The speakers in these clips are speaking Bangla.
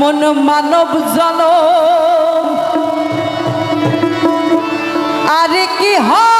এমন মানব জন আরে কি হবে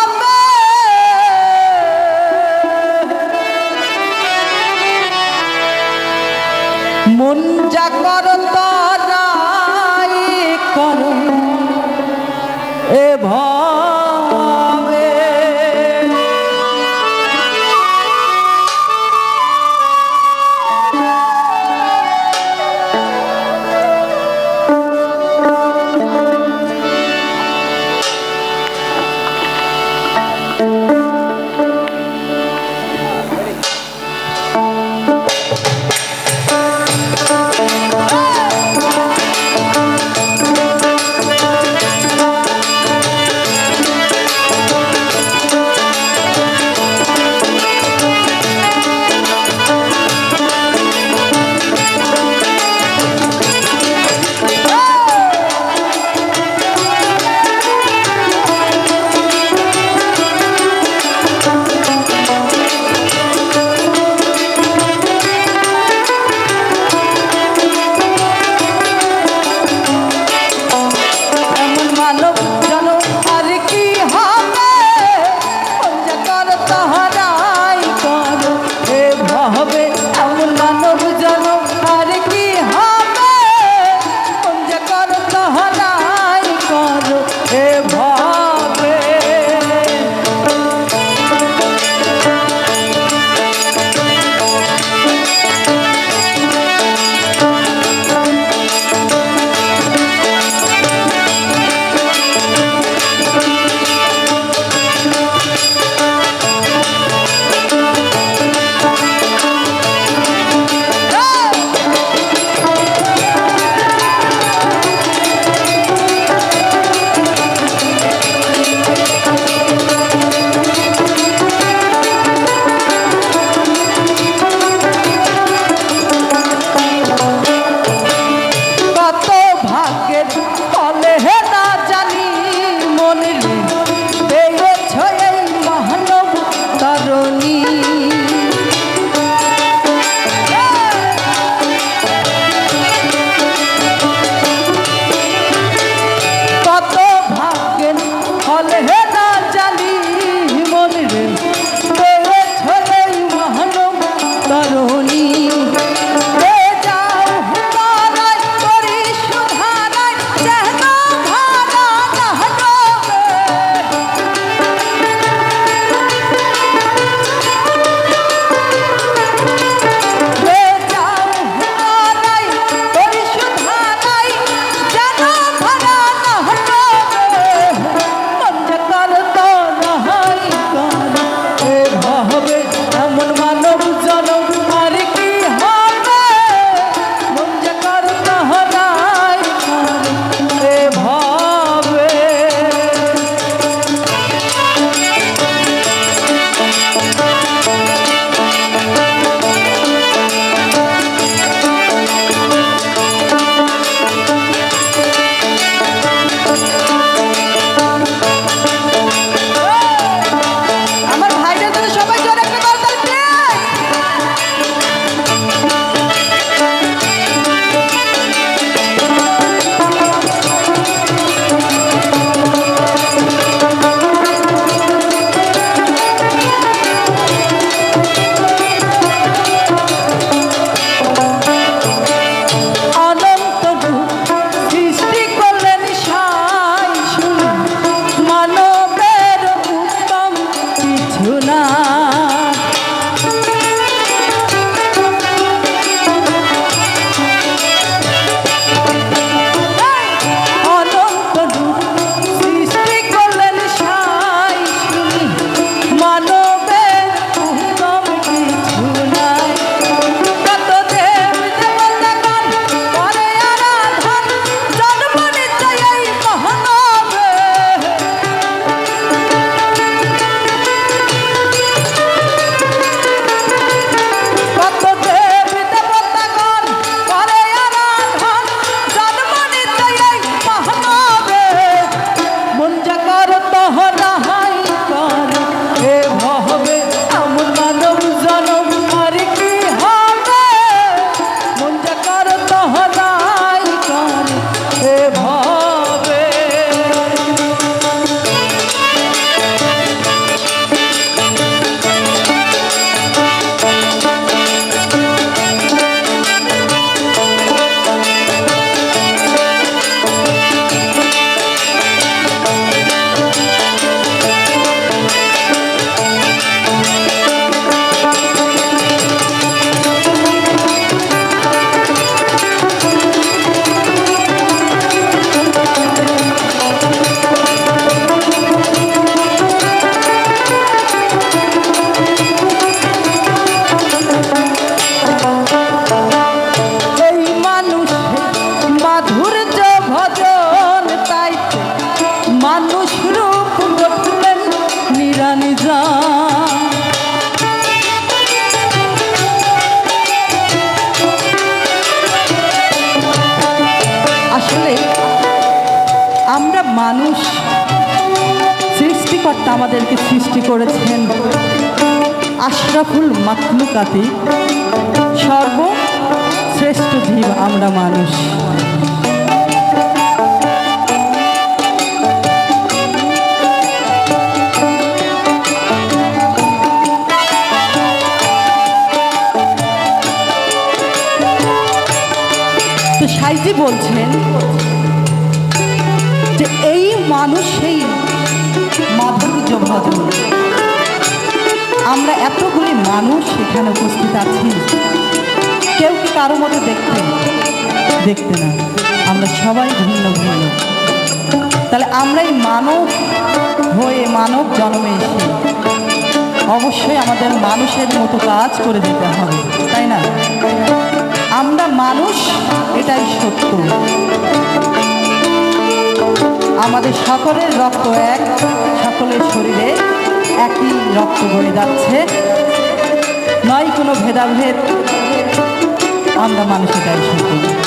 ধুলা আমাদেরকে সৃষ্টি করেছেন। আশরাফুল মাকলুকাতি সর্বশ্রেষ্ঠ জীব আমরা মানুষ। তো সাইজি বলছেন যে এই মানুষ মানুষেই মাধুর্য ভদ্র। আমরা এতগুলি মানুষ এখানে উপস্থিত আছি। কেউ কি কারও মতো দেখতে? দেখতে না। আমরা সবাই ভিন্ন ভিন্ন। তাহলে আমরা এই মানব হয়ে মানব জন্মে এসে অবশ্যই আমাদের মানুষের মতো কাজ করে দিতে হবে, তাই না? আমরা মানুষ, এটাই সত্য। আমাদের সকলের রক্ত এক, সকলের শরীরে একই রক্ত বয়ে যাচ্ছে। নয় কোনো ভেদাভেদ, আমরা মানুষের দায়ী